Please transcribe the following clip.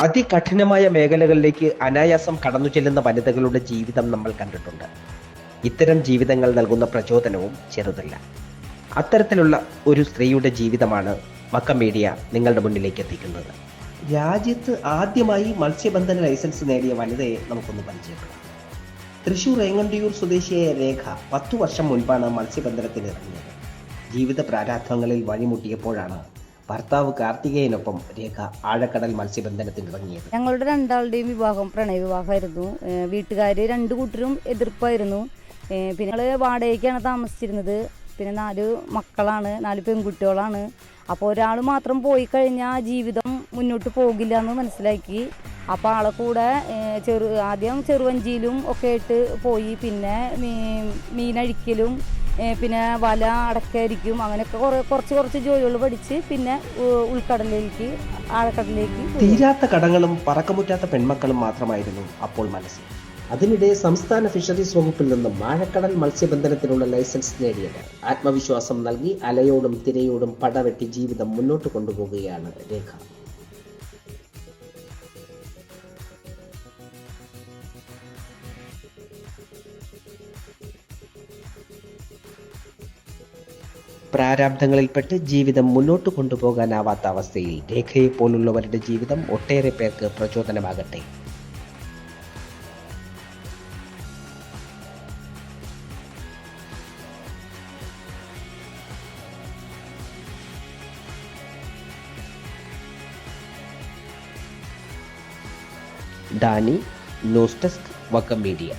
അതികഠിനമായ മേഖലകളിലേക്ക് അനായാസം കടന്നു ചെല്ലുന്ന വനിതകളുടെ ജീവിതം നമ്മൾ കണ്ടിട്ടുണ്ട്. ഇത്തരം ജീവിതങ്ങൾ നൽകുന്ന പ്രചോദനവും ചെറുതല്ല. അത്തരത്തിലുള്ള ഒരു സ്ത്രീയുടെ ജീവിതമാണ് മക്ക മീഡിയ നിങ്ങളുടെ മുന്നിലേക്ക് എത്തിക്കുന്നത്. രാജ്യത്ത് ആദ്യമായി മത്സ്യബന്ധന ലൈസൻസ് നേടിയ വനിതയെ നമുക്കൊന്ന് പരിചയപ്പെടാം. തൃശൂർ ഏങ്ങണ്ടിയൂർ സ്വദേശിയായ രേഖ പത്തു വർഷം മുൻപാണ് മത്സ്യബന്ധനത്തിന് ഇറങ്ങിയത് ജീവിത പ്രാരാബ്ധങ്ങളിൽ വഴിമുട്ടിയപ്പോഴാണ് ഭർത്താവ് കാർത്തികേയനൊപ്പം രേഖ ആഴക്കടൽ മത്സ്യബന്ധനത്തിന് ഇറങ്ങിയത് ഞങ്ങളുടെ രണ്ടാളുടെയും വിവാഹം പ്രണയ വിവാഹമായിരുന്നു വീട്ടുകാർ രണ്ടു കൂട്ടരും എതിർപ്പായിരുന്നു. പിന്നെ ഞങ്ങൾ വാടകയ്ക്കാണ് താമസിച്ചിരുന്നത്. പിന്നെ നാല് മക്കളാണ് നാല് പെൺകുട്ടികളാണ്. അപ്പോൾ ഒരാൾ മാത്രം പോയി കഴിഞ്ഞാൽ ജീവിതം മുന്നോട്ട് പോകില്ല എന്ന് മനസ്സിലാക്കി അപ്പോൾ ആളെ കൂടെ ചെറു ആദ്യം ചെറുവഞ്ചിയിലും ഒക്കെ ഇട്ട് പോയി. പിന്നെ മീനഴിക്കലും പിന്നെ വല അടക്കരിക്കും അങ്ങനെയൊക്കെ കുറേ കുറച്ച് കുറച്ച് ജോലികൾ പഠിച്ച് പിന്നെ ഉൾക്കടലിലേക്ക് ആഴക്കടലിലേക്ക് തീരാത്ത കടങ്ങളും പറക്കമുറ്റാത്ത പെൺമക്കളും മാത്രമായിരുന്നു അപ്പോൾ മനസ്സിൽ അതിനിടെ സംസ്ഥാന ഫിഷറീസ് വകുപ്പിൽ നിന്നും ആഴക്കടൽ മത്സ്യബന്ധനത്തിനുള്ള ലൈസൻസ് നേടിയത്. ആത്മവിശ്വാസം നൽകി അലയോടും തിരയോടും പടവെട്ടി ജീവിതം മുന്നോട്ട് കൊണ്ടുപോകുകയാണ് രേഖ. പ്രാരാബ്ധങ്ങളിൽപ്പെട്ട് ജീവിതം മുന്നോട്ട് കൊണ്ടുപോകാനാവാത്ത അവസ്ഥയിൽ രേഖയെ പോലുള്ളവരുടെ ജീവിതം ഒട്ടേറെ പേർക്ക് പ്രചോദനമാകട്ടെ. Danny news desk Vakkam media.